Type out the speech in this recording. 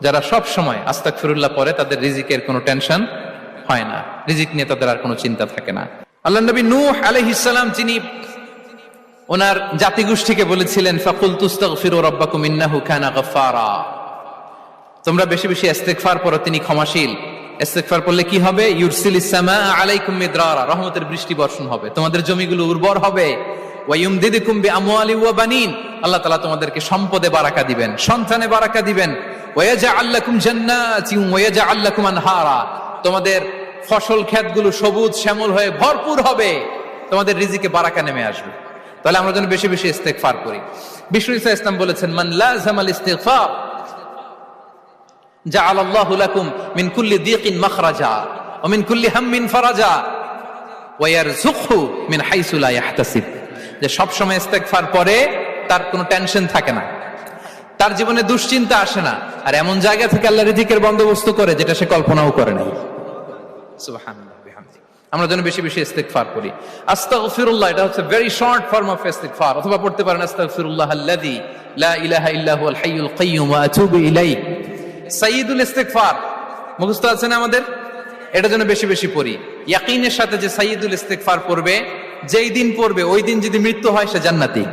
যারা সব সময় আস্তাক ফিরুল্লাহ পরে তাদের রিজিকের কোনো টেনশন হয় না। রিজিক নিয়ে তাদের আর কোনো চিন্তা থাকে না। আল্লাহ নবী নূহ আলাইহিসসালাম যিনি ওনার জাতিগোষ্ঠীকে বলেছিলেন ফাকুল তুস্তাগফিরু রাব্বাকুম ইন্নাহু কানা গাফফারা। তোমরা বেশি বেশি ইস্তেগফার পড়ো, তিনি ক্ষমাশীল। ইস্তেগফার পড়লে কি হবে? ইউরসিল ইসসামা আলাইকুম মিদরারা। রহমতের বৃষ্টি বর্ষণ হবে। তোমাদের জমিগুলো উর্বর হবে। ওয়া ইউমদিদুকুম বিআমওয়ালি ওয়া বানিন। আল্লাহ তালা তোমাদেরকে সম্পদে বারাকা দিবেন, সন্তানে বারাকা দিবেন। তোমাদের ফসল ক্ষেতগুলো সবুজ শ্যামল হয়ে ভরপুর হবে। তোমাদের রিজিকে বারাকা নেমে আসবে। তাহলে আমরা যেন বেশি বেশি ইস্তেগফার করি। বিষ্ণু ইসা ইসলাম বলেছেন, মান লাজামাল ইস্তিগফার, জাআল আল্লাহু লাকুম মিন কুল্লি দিকিন মাখরাজা ওয়া মিন কুল্লি হাম্মিন ফারাজা ওয়া ইয়ারযুকহু মিন হাইসু লা ইয়াহতাসিব। যে সব সময় ইস্তেগফার পরে তার কোনো টেনশন থাকে না। তার জীবনে দুশ্চিন্তা আসে না। আর এমন জায়গা থেকে আল্লাহ রিজিকের বন্দোবস্ত করে যেটা সে কল্পনাও করে নাই। আমরা যেন বেশি বেশি ইস্তেগফার করি। আস্তাগফিরুল্লাহ, এটা হচ্ছে ভেরি শর্ট ফর্ম অফ ইস্তেগফার। অথবা পড়তে পারেন, আস্তাগফিরুল্লাহ আল্লাযী লা ইলাহা ইল্লা হুয়াল হাইয়ুল কাইয়্যুম ওয়া আতুবু ইলাইহি। সাইয়্যিদুল ইস্তেগফার। মুখস্থ আছে না আমাদের? এটা যেন বেশি বেশি পড়ি। ইয়াকিনের সাথে যে সাইয়্যিদুল ইস্তেগফার পড়বে, যেই দিন পড়বে, ওই দিন যদি মৃত্যু হয়, সে জান্নাতি।